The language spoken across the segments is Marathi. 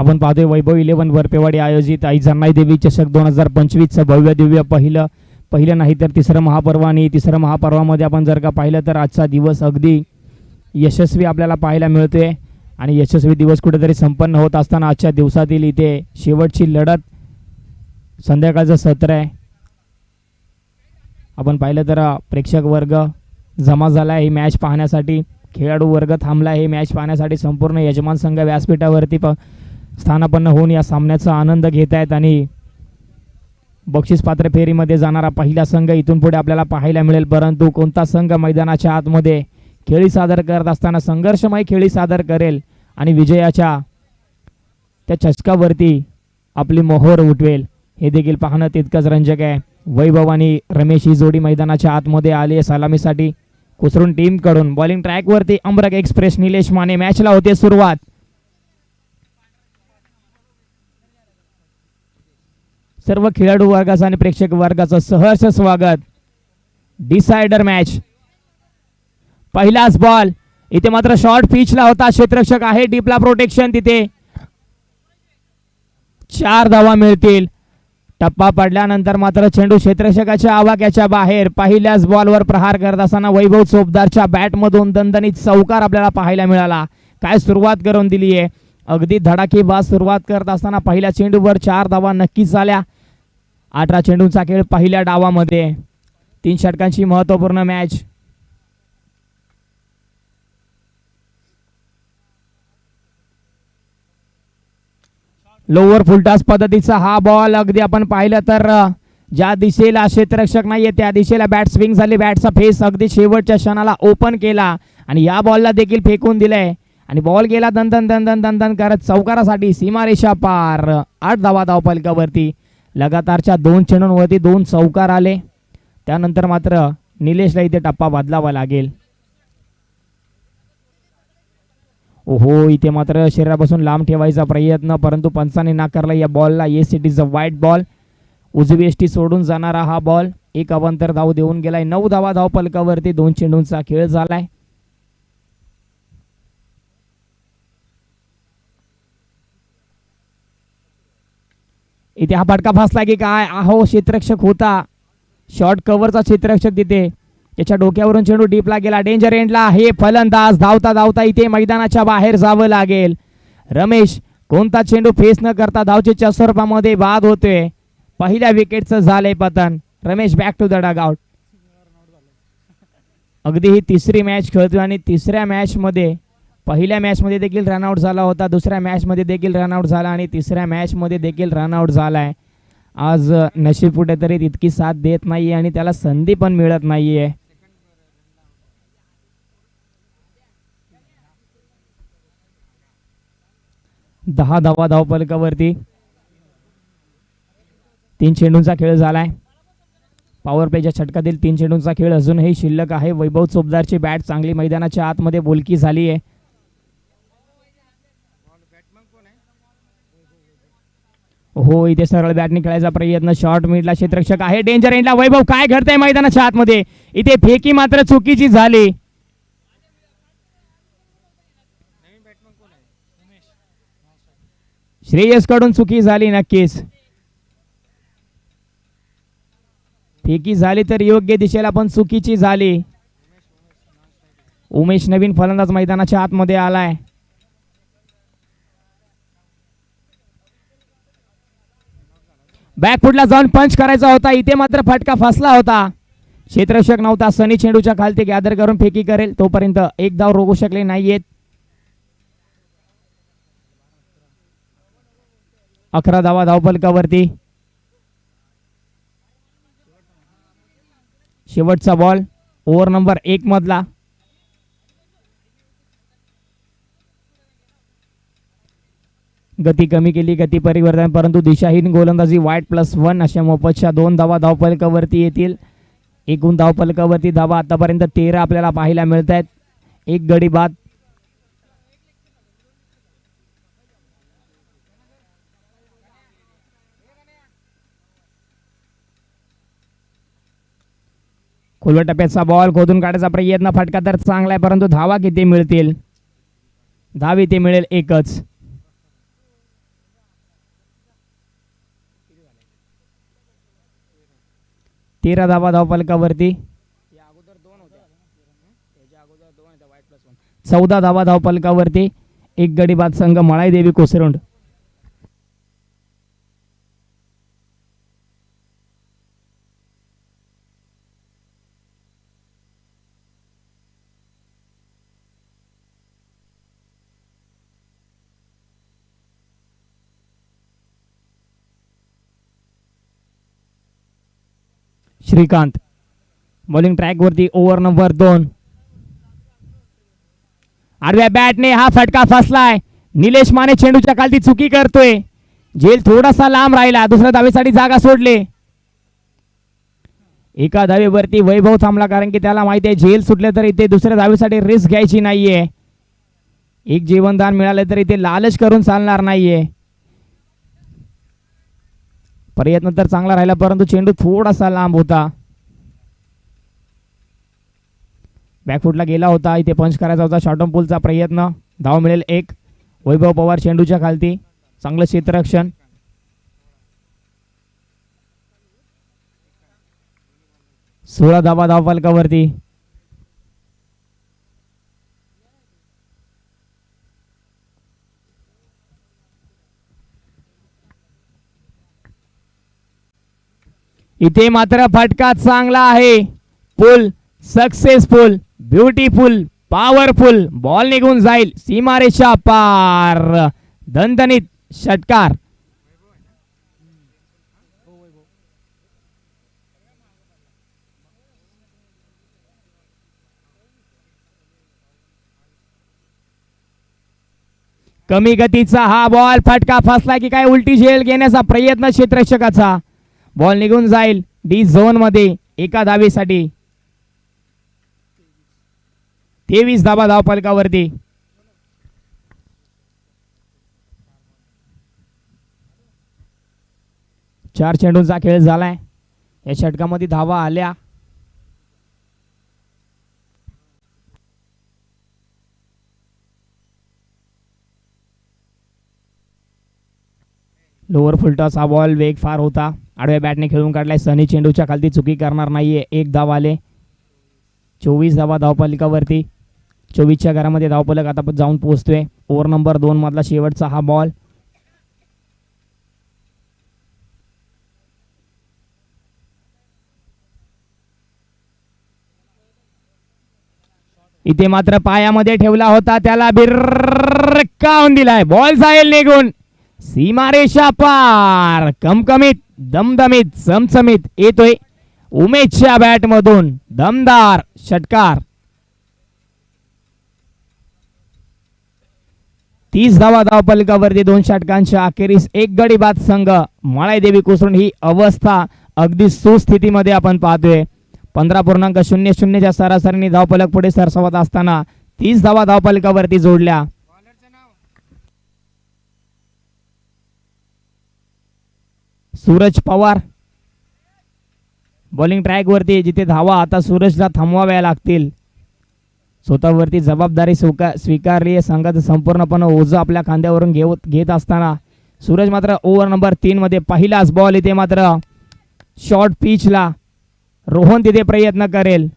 आपण पाहतोय वैभव इलेव्हन वरपेवाडी आयोजित आई जन्नाई देवी चषक दोन हजार पंचवीसचं भव्य दिव्य पहिलं पहिलं नाही तर तिसरं महापर्व आणि तिसरं महापर्वामध्ये आपण जर का पाहिलं तर आजचा दिवस अगदी यशस्वी आपल्याला पाहायला मिळतोय. आणि यशस्वी दिवस कुठेतरी संपन्न होत असताना आजच्या दिवसातील इथे शेवटची लढत संध्याकाळचं सत्र आहे. आपण पाहिलं तर प्रेक्षक वर्ग जमा झाला आहे ही मॅच पाहण्यासाठी. खेळाडू वर्ग थांबला आहे मॅच पाहण्यासाठी संपूर्ण यजमान संघ व्यासपीठावरती प स्थानापन्न होऊन या सामन्याचा आनंद घेत आहेत आणि बक्षीस पात्र फेरीमध्ये जाणारा पहिला संघ इथून पुढे आपल्याला पाहायला मिळेल. परंतु कोणता संघ मैदानाच्या आतमध्ये खेळी सादर करत असताना संघर्षमय खेळी सादर करेल आणि विजयाच्या त्या चषकावरती आपली मोहोर उठवेल. हे देखील पाहणं तितकंच रंजक आहे. वैभव आणि रमेश ही जोडी मैदानाच्या आतमध्ये आली आहे सलामीसाठी. कुसरून टीमकडून बॉलिंग ट्रॅकवरती अमरक एक्सप्रेस निलेश माने मॅचला होते सुरुवात. सर्व खेळाडू वर्गाचं आणि प्रेक्षक वर्गाचं सहर्ष स्वागत. डिसायडर मॅच पहिलाच बॉल इथे मात्र शॉर्ट पिचला होता. क्षेत्ररक्षक आहे. डीपला प्रोटेक्शन तिथे. चार धावा मिळतील. टप्पा पडल्यानंतर मात्र चेंडू क्षेत्ररक्षकाच्या आवाक्याच्या बाहेर. पहिल्याच बॉलवर प्रहार करत असताना वैभव चोपदारच्या बॅटमधून दणदणीत चौकार आपल्याला पाहायला मिळाला. काय सुरुवात करून दिली आहे अगदी धडाकेबाज सुरुवात करत असताना पहिल्या चेंडूवर चार धावा नक्कीच झाल्या. अठरा चेंडूंचा खेळ पहिल्या डावामध्ये. तीन षटकांची महत्त्वपूर्ण मॅच. लोअर फुलटास पद्धतीचा हा बॉल अगदी आपण पाहिलं तर ज्या दिशेला क्षेत्ररक्षक नाहीये त्या दिशेला बॅट स्विंग झाली. बॅटचा फेस अगदी शेवटच्या क्षणाला ओपन केला. आणि या बॉलला देखील फेकून दिलंय. आणि बॉल गेला दंदन दंदन दंदन करत चौकारासाठी सीमारेषा पार. आठ धावा धावपलकावरती लगातारच्या दोन चेंडूंवरती दोन चौकार आले. त्यानंतर मात्र निलेशला इथे टप्पा बदलावा लागेल. ओहो इथे मात्र शरीरापासून लांब ठेवायचा प्रयत्न परंतु पंचाने नाकारला या बॉलला yes it is a wide ball उजवी एष्टी सोडून जाणारा हा बॉल एक अवंतर धाव देऊन गेलाय. नऊ धावा धाव पलकावरती दोन चेंडूंचा खेळ झालाय. इथे हा फटका फसला की काय? आहो क्षेत्ररक्षक होता. शॉर्ट कव्हरचा क्षेत्ररक्षक तिथे. त्याच्या डोक्यावरून चेंडू डीपला गेला. डेंजर एंडला हे फलंदाज धावता धावता इथे मैदानाच्या बाहेर जावं लागेल. रमेश कोणता चेंडू फेस न करता धावचेच्या स्वरूपामध्ये बाद होतोय? पहिल्या विकेटचं झालंय पतन. Ramesh back to the dugout अगदी ही तिसरी मॅच खेळतोय आणि तिसऱ्या मॅचमध्ये पहिल्या मॅचमध्ये देखील रनआउट झाला होता. दुसऱ्या मॅचमध्ये देखील रनआउट झाला आणि तिसऱ्या मॅचमध्ये देखील रनआउट झालाय. आज नशीब कुठेतरी तितकी साथ देत नाही आहे आणि त्याला संधी पण मिळत नाही आहे दहा धावा धावपलकावरती तीन चेंडूंचा खेळ झाला आहे पॉवर प्लेच्या षटकातील तीन चेंडूंचा खेळ अजूनही शिल्लक आहे. वैभव चोपदारची बॅट चांगली मैदानाच्या आतमध्ये बोलकी झाली आहे हो इथे सरळ बॅटने खेळायचा प्रयत्न. शॉर्ट मिडला क्षेत्रक्षक आहे. डेंजर एंडला वैभव काय घडतंय मैदानाच्या आतमध्ये? इथे फेकी मात्र चुकीची झाली. श्रेयसकडून चुकी झाली नक्कीच. फेकी झाली तर योग्य दिशेला पण चुकीची झाली. उमेश नवीन फलंदाज मैदानाच्या आतमध्ये आलाय. बॅकफुटला जाऊन पंच करायचा होता. इथे मात्र फटका फसला होता. क्षेत्ररक्षक नव्हता. सनी चेंडूच्या खालती गॅदर करून फेकी करेल. तोपर्यंत एक धाव रोगू शकले नाहीयेत. अकरा धावा धावपलकावरती. शेवटचा बॉल. ओव्हर नंबर एक मधला. गती कमी केली गती परिवर्तन परंतु दिशाहीन गोलंदाजी वाईट प्लस वन अशा मोफतच्या दोन धावा धावपलकावरती येतील. एकूण धावपलकावरती धावा आतापर्यंत तेरा आपल्याला पाहायला मिळत आहेत एक गडी बाद. खुल्या टप्प्याचा बॉल खोदून काढायचा प्रयत्न फटका तर चांगला आहे परंतु धावा किती मिळतील? धाव इथे मिळेल एकच. तेरा धावा धावफलकावरती चौदा धावा धावफलकावरती एक गडी बाद संघ मळाई देवी कोसरुंड. श्रीकांत. बॉलिंग ट्रॅकवरती ओव्हर नंबर दोन. आडव्या बॅटने हा फटका फसलाय. निलेश माने चेंडूच्या खालती चुकी करतोय. झेल थोडासा लांब राहिला. दुसऱ्या धावेसाठी जागा सोडले. एका धावेवरती वैभव थांबला कारण की त्याला माहिती आहे झेल सुटले तर इथे दुसऱ्या धावेसाठी रिस्क घ्यायची नाहीये. एक जीवनदान मिळाले तर इथे लालच करून चालणार नाहीये. प्रयत्न तर चांगला राहिला परंतु चेंडू थोडासा लांब होता. बॅकफुटला गेला होता इथे पंच करायचा होता शॉर्टम पुलचा प्रयत्न. धाव मिळेल एक. वैभव पवार चेंडूच्या खालती. चांगलं क्षेत्ररक्षण. सोळा धावा धाव फलकावरती इथे मात्र फटका चांगला आहे. Pull successful beautiful powerful ball निघून जाईल. सीमारेषा पार. दणदणीत षटकार. कमी गतीचा हा बॉल फटका फसला की काय उलटी झेल घेण्याचा प्रयत्न क्षेत्रक्षकाचा बॉल निघून जाईल डी झोनमध्ये एका धावेसाठी. तेवीस धाबा धाव फलकावरती चार चेंडूंचा खेळ झालाय. या षटकामध्ये धावा आल्या. लोअर फुलटॉस हा बॉल वेग फार होता. आडव्या बॅटने खेळून काढलाय. सनी चेंडूच्या खालती चुकी करणार नाहीये. एक धाव आले. चोवीस धावा धावपालिकावरती. चोवीसच्या घरामध्ये धावपलक आता जाऊन पोहोचतोय. ओव्हर नंबर दोन मधला शेवटचा हा बॉल. इथे मात्र पायामध्ये ठेवला होता त्याला. बिरकावून दिलाय बॉल जाईल निघून सीमारेषा पार. कमकमीत दमदमीत चमचमीत येतोय. उमेशच्या बॅट मधून दमदार षटकार. तीस धावा धावपलकावरती दोन षटकांच्या अखेरीस एक गडी बाद संघ. देवी कोसळून ही अवस्था अगदी सुस्थितीमध्ये आपण पाहतोय. पंधरा पूर्णांक शून्य शून्यच्या सरासरीने धावपलक पुढे सरसावत असताना तीस धावा धावपलकावरती जोडल्या. सूरज पवार. बॉलिंग ट्रॅकवरती जिथे धावा आता सूरजला थांबवाव्या लागतील. स्वतःवरती जबाबदारी स्वीका स्वीकारली आहे. संघाचं संपूर्णपणे ओझं आपल्या खांद्यावरून घेत घेत असताना सूरज मात्र ओव्हर नंबर तीनमध्ये पहिलाच बॉल इथे मात्र शॉर्ट पिचला रोहन तिथे प्रयत्न करेल.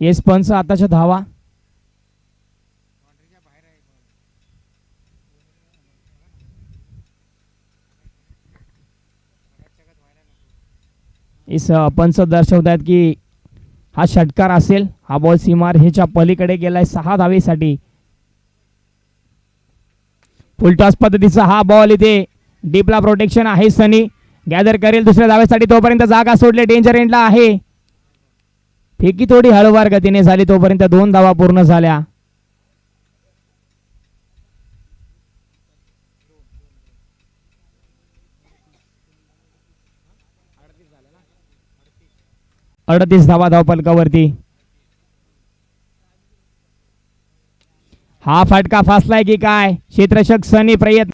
येस पंच आताच्या धावा. इस पंच दर्शवत आहेत की हा षटकार असेल हा बॉल सीमार ह्याच्या पलीकडे गेलाय सहा धावेसाठी. फुलटॉस पद्धतीचा हा बॉल इथे डीपला प्रोटेक्शन आहे सनी. गॅदर करेल दुसऱ्या धावेसाठी तोपर्यंत जागा सोडले. डेंजर एंडला आहे. फेकी थोडी हळूवार गतीने झाली तोपर्यंत दोन धावा पूर्ण झाल्या. अडतीस धावा धावपलकावरती हा फटका फासलाय की काय? क्षेत्रशक सनी प्रयत्न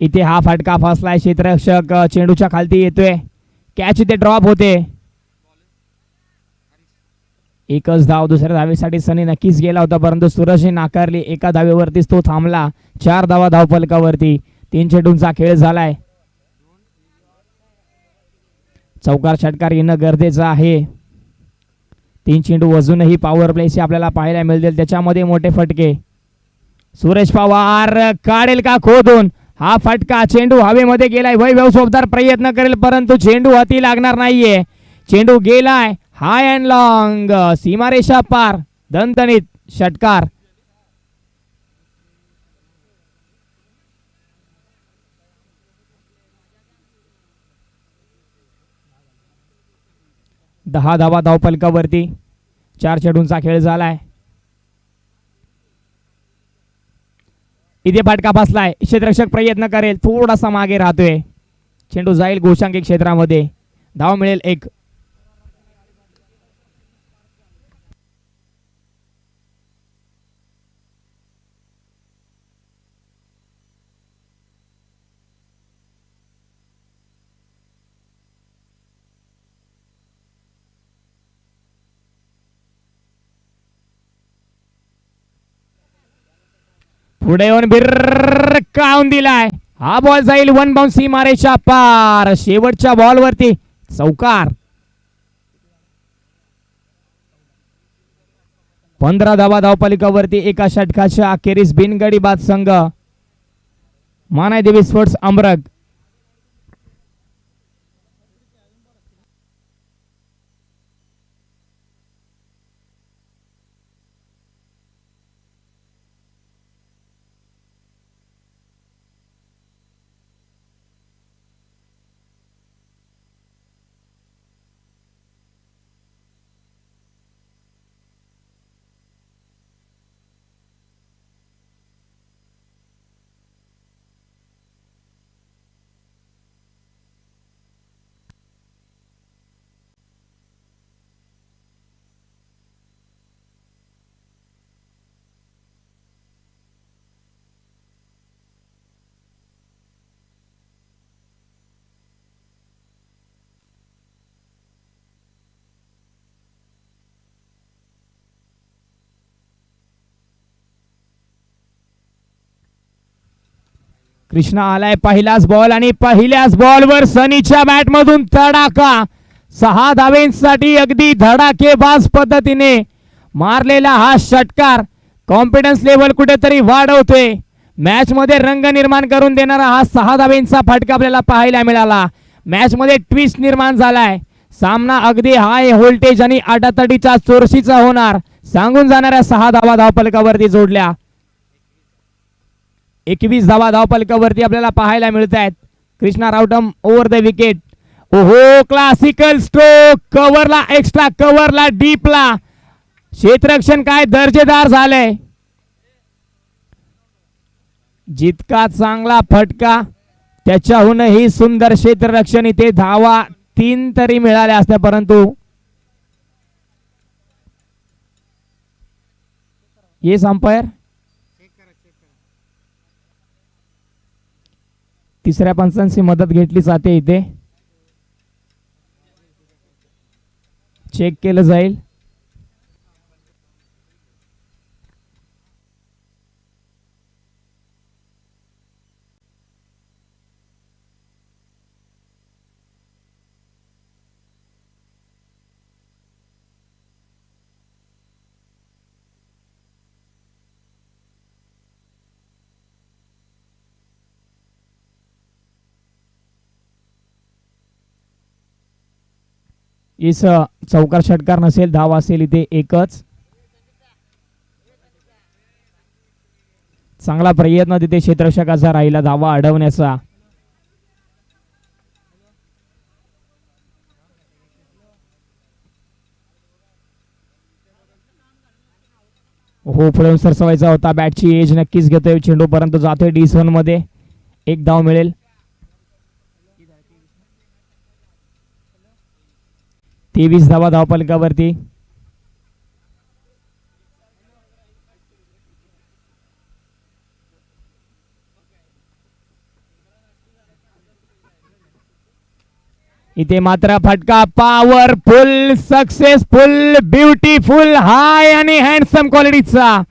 इथे हा फटका फसलाय. क्षेत्ररक्षक चेंडूच्या खालती येतोय. कॅच इथे ड्रॉप होते. एकच धाव दुसऱ्या धावेसाठी सनी नक्कीच गेला होता परंतु सूरजने नाकारली. एका धावेवरतीच तो थांबला. चार धावा धावफलकावरती तीन चेंडूंचा खेळ झालाय. चौकार षटकार येणं गरजेचं आहे. तीन चेंडू अजूनही पॉवर प्लेशी आपल्याला पाहायला मिळतील. त्याच्यामध्ये मोठे फटके. सुरेश पवार काढेल का खोदून? हा फटका चेंडू हवेमध्ये गेलाय. वैभव सोबदार प्रयत्न करेल परंतु चेंडू हाती लागणार नाहीये. चेंडू गेलाय. हाय अँड लॉंग सीमारेषा पार. दणदणीत षटकार. दहा धावा धावपलकावरती. चार चेंडूंचा खेळ झालाय. इथे फटका बसलाय. क्षेत्ररक्षक प्रयत्न करेल. थोडासा मागे राहतोय. चेंडू जाईल गोशांकी क्षेत्रामध्ये. धाव मिळेल एक. पुढे येऊन बिर्र काउन दिलाय? हा बॉल जाईल वन बाउंड सीमारेच्या पार. शेवटच्या बॉल वरती चौकार. पंधरा धावा धावपालिकावरती एका षटकाच्या अखेरीस बिनगडी बाद संघ. मानाय देवी स्पोर्ट्स अमरग कृष्णा आलाय पहिलाच बॉल आणि पहिल्याच बॉलवर सनीच्या बॅटमधून तडाखा सहा धावेंसाठी अगदी धडाकेबाज पद्धतीने मारलेला हा षटकार. कॉन्फिडन्स लेवल कुठेतरी वाढवतोय. मॅच मध्ये रंग निर्माण करून देणारा हा सहा धावेंचा फटका आपल्याला पाहायला मिळाला. मॅच मध्ये ट्विस्ट निर्माण झालाय. सामना अगदी हाय व्होल्टेज आणि आटातडीचा चोरशीचा होणार. सांगून जाणाऱ्या सहा धावा धावपलकावरती जोडल्या. एकवीस धावा धावपलकावरती आपल्याला पाहायला मिळत आहेत कृष्णा रावटम ओव्हर द विकेट ओहो क्लासिकल स्ट्रोक कव्हरला एक्स्ट्रा कव्हरला डीपला क्षेत्ररक्षण काय दर्जेदार झालंय. जितका चांगला फटका त्याच्याहूनही सुंदर क्षेत्ररक्षण इथे धावा तीन तरी मिळाल्या असत्या परंतु येस अंपायर तिसऱ्या पंचांची मदत घेतली जाते इथे. चेक केलं जाईल. इस चौकार षटकार नसेल धाव असेल इथे एकच. चांगला प्रयत्न तिथे क्षेत्ररक्षकाचा राहिला धावा अडवण्याचा. हो पुढे सरसवायचा होता. बॅटची एज नक्कीच घेतोय. चेंडू परंतु जातोय डी झोनमध्ये. एक धाव मिळेल. तेवीस धावा धावपालकावरती. इथे मात्र फटका. पॉवरफुल सक्सेसफुल ब्युटीफुल हाय आणि हँडसम क्वालिटीचा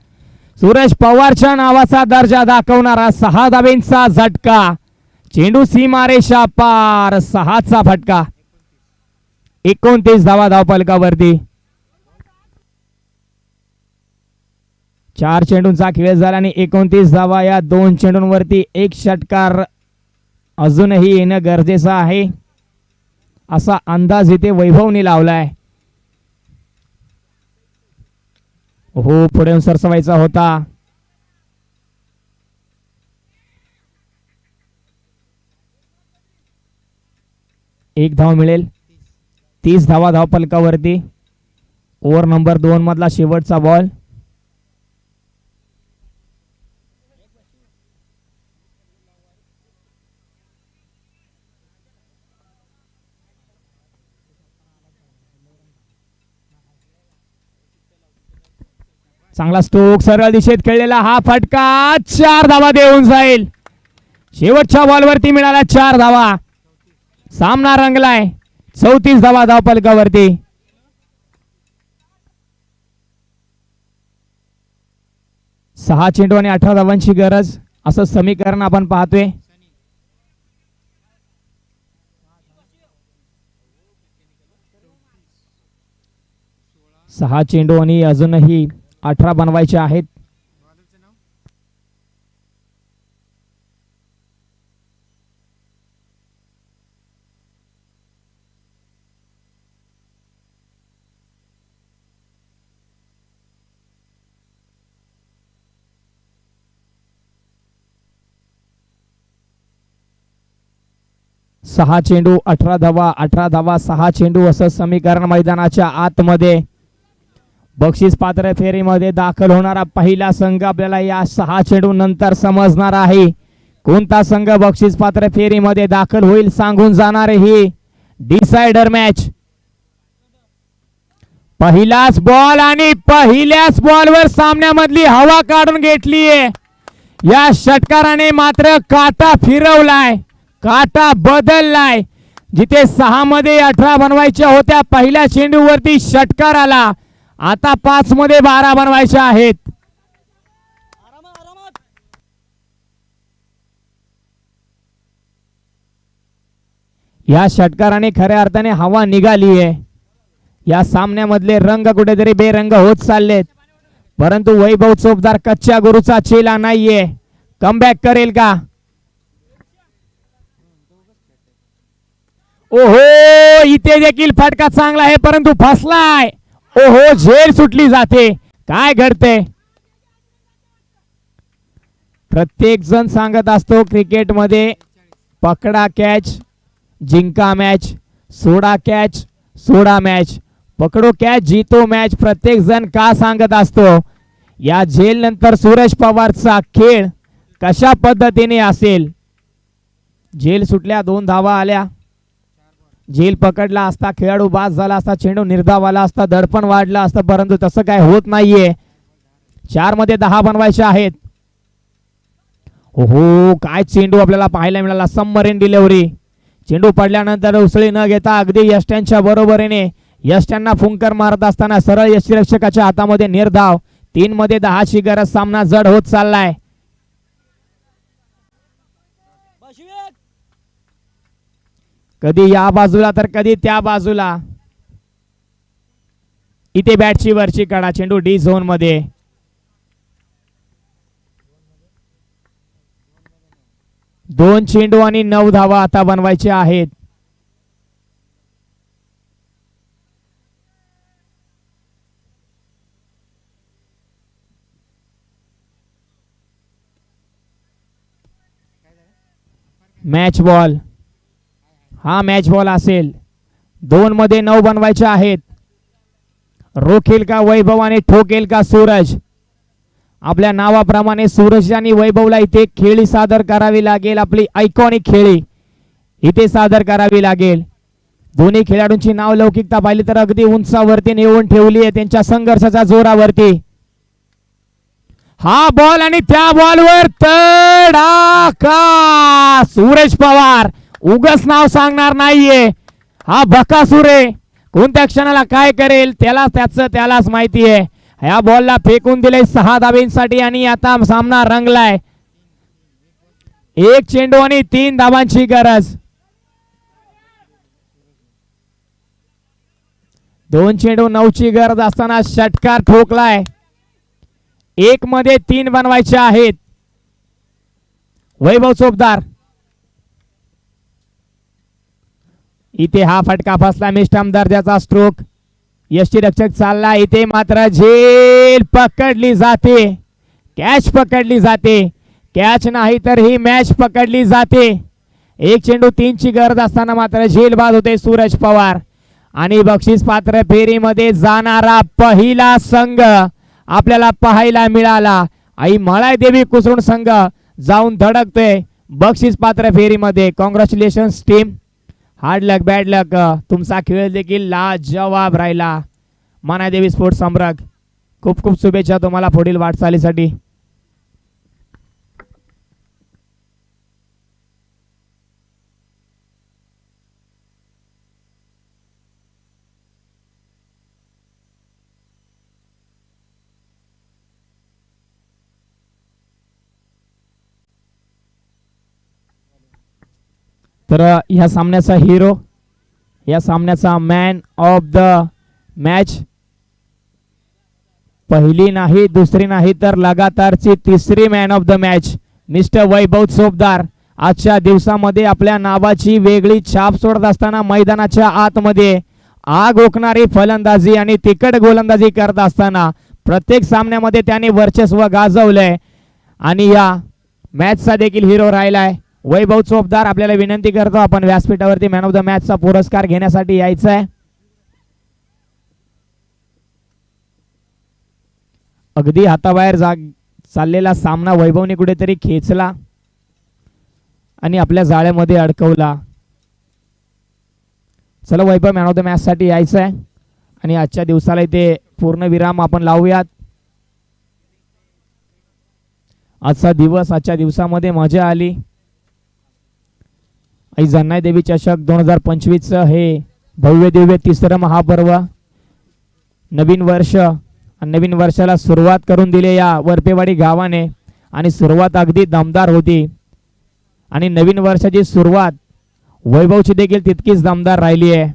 सूरज पवारच्या नावाचा दर्जा दाखवणारा सहा धावेंचा झटका. चेंडू सीमारेषा पार सहाचा फटका. एकोणतीस धावा धावपलकावरती. चार चेंडूंचा खेळ झाला आणि एकोणतीस धावा या दोन चेंडूंवरती एक षटकार अजूनही येणं गरजेचं आहे. असा अंदाज इथे वैभवने लावलाय. हो पुढे सरसवायचा होता. एक धाव मिळेल. तीस धावा धाव फलकावरती ओव्हर नंबर दोन मधला शेवटचा बॉल चांगला स्टोक सरळ दिशेत खेळलेला हा फटका. चार धावा देऊन जाईल. शेवटच्या बॉलवरती मिळाला चार धावा. सामना रंगलाय. चौतीस धावा धावपलकावरती. सहा चेंडू आणि अठरा धावांची गरज असं समीकरण आपण पाहतोय. सहा चेंडू आणि अजूनही अठरा बनवायचे आहेत. सहा चेंडू अठरा धावा अठरा धावा सहा चेंडू असं समीकरण मैदानाच्या आतमध्ये. बक्षीस पात्र फेरीमध्ये दाखल होणारा पहिला संघ आपल्याला या सहा चेंडू नंतर समजणार आहे. कोणता संघ बक्षीस पात्र फेरीमध्ये दाखल होईल सांगून जाणारे ही डिसायडर मॅच. पहिलाच बॉल आणि पहिल्याच बॉलवर सामन्यामधली हवा काढून घेतलीये. या षटकाराने मात्र काटा फिरवलाय. काटा बदललाय. जिथे सहा मध्ये अठरा बनवायच्या होत्या पहिल्या चेंडूवरती षटकार आला. आता पाच मध्ये बारा बनवायच्या आहेत. या षटकाराने खऱ्या अर्थाने हवा निघाली आहे. या सामन्यामधले रंग कुठेतरी बेरंग होत चाललेत. परंतु वैभव चोपदार कच्च्या गुरुचा चेला नाहीये. कमबॅक करेल का? ओहो इथे देखील फटका चांगला आहे परंतु फसलाय. ओहो झेल सुटली जाते. काय घडते प्रत्येक जण सांगत असतो क्रिकेटमध्ये पकडा कॅच जिंका मॅच सोडा कॅच सोडा मॅच पकडो कॅच जितो मॅच प्रत्येक जण का सांगत असतो? या झेल नंतर सूरज पवारचा खेळ कशा पद्धतीने असेल? झेल सुटल्या दोन धावा आल्या. झेल पकडला असता खेळाडू बाद झाला असता चेंडू निर्धाव आला असता दडपण वाढलं असतं परंतु तसं काय होत नाहीये. चारमध्ये दहा बनवायचे आहेत. हो काय चेंडू आपल्याला पाहायला मिळाला सबमरीन डिलेव्हरी चेंडू पडल्यानंतर उसळी न घेता अगदी यष्ट्यांच्या बरोबरीने यष्ट्यांना फुंकर मारत असताना सरळ यष्टीरक्षकाच्या हातामध्ये निर्धाव. तीन मध्ये दहाची गरज सामना जड होत चाललाय. कधी या बाजूला तर कधी त्या बाजूला. इथे बॅटची वरची कडा चेंडू डी झोनमध्ये. दोन चेंडू आणि नऊ धावा आता बनवायचे आहेत. मॅच बॉल हा मॅच बॉल असेल. दोन मध्ये नऊ बनवायचे आहेत. रोखेल का वैभव आणि ठोकेल का सूरज? आपल्या नावाप्रमाणे सूरज आणि वैभवला इथे खेळी सादर करावी लागेल. आपली आयकॉनिक खेळी इथे सादर करावी लागेल. दोन्ही खेळाडूंची नाव लौकिकता पाहिली तर अगदी उंचावरती नेऊन ठेवली आहे. त्यांच्या संघर्षाच्या जोरावरती. हा बॉल आणि त्या बॉलवर तडाका सूरज पवार उगस नाव सांगणार नाहीये. हा बकासूर आहे कोणत्या क्षणाला काय करेल त्याला त्याचं त्यालाच माहिती आहे ह्या बॉलला फेकून दिले सहा धाबींसाठी आणि आता सामना रंगलाय. एक चेंडू आणि तीन धाबांची गरज. दोन चेंडू नऊची गरज असताना षटकार ठोकलाय. एक मध्ये तीन बनवायचे आहेत. वैभव चोपदार. इथे हा फटका फसला मिष्टम दर्जाचा स्ट्रोक यष्टी रक्षक चालला इथे मात्र झेल पकडली जाते. कॅच पकडली जाते. कॅच नाही तर ही मॅच पकडली जाते. एक चेंडू तीनची गरज असताना मात्र झेल बाद होते सूरज पवार. आणि बक्षीस पात्र फेरीमध्ये जाणारा पहिला संघ आपल्याला पाहायला मिळाला. आई मळाय देवी कुसरून संघ जाऊन धडकतोय बक्षीस पात्र फेरीमध्ये. Congratulations team hard luck bad luck तुमचा खेळ देखील लाजवाब राहिला. मानादेवी स्पोर्ट्स सम्राट खूप खूप शुभेच्छा तुम्हाला पुढील वाटचालीसाठी. तर ह्या सामन्याचा हिरो या सामन्याचा मॅन ऑफ द मॅच पहिली नाही दुसरी नाही तर लगातारची तिसरी man of the match mister Vaibhav Chopdar आजच्या दिवसामध्ये आपल्या नावाची वेगळी छाप सोडत असताना मैदानाच्या आतमध्ये आग ओकणारी फलंदाजी आणि तिकट गोलंदाजी करत असताना प्रत्येक सामन्यामध्ये त्याने वर्चस्व गाजवलंय. आणि या मॅचचा देखील हिरो राहिलाय. वैभव चोपदार आपल्याला विनंती करतो आपण व्यासपीठावरती मॅन ऑफ द मॅचचा पुरस्कार घेण्यासाठी यायचं आहे अगदी हाताबाहेर जाग चाललेला सामना वैभवने कुठेतरी खेचला आणि आपल्या जाळ्यामध्ये अडकवला. चला वैभव मॅन ऑफ द मॅचसाठी यायचं आहे आणि आजच्या दिवसाला इथे पूर्ण विराम आपण लावूयात. आजचा दिवस आजच्या दिवसामध्ये मजा आली. आई जन्नाय देवी चषक दोन हजार पंचवीसचं हे भव्य दिव्य तिसरं महापर्व नवीन वर्ष आणि नवीन वर्षाला सुरुवात करून दिली या वरपेवाडी गावाने आणि सुरुवात अगदी दमदार होती. आणि नवीन वर्षाची सुरुवात वैभवची देखील तितकीच दमदार राहिली आहे.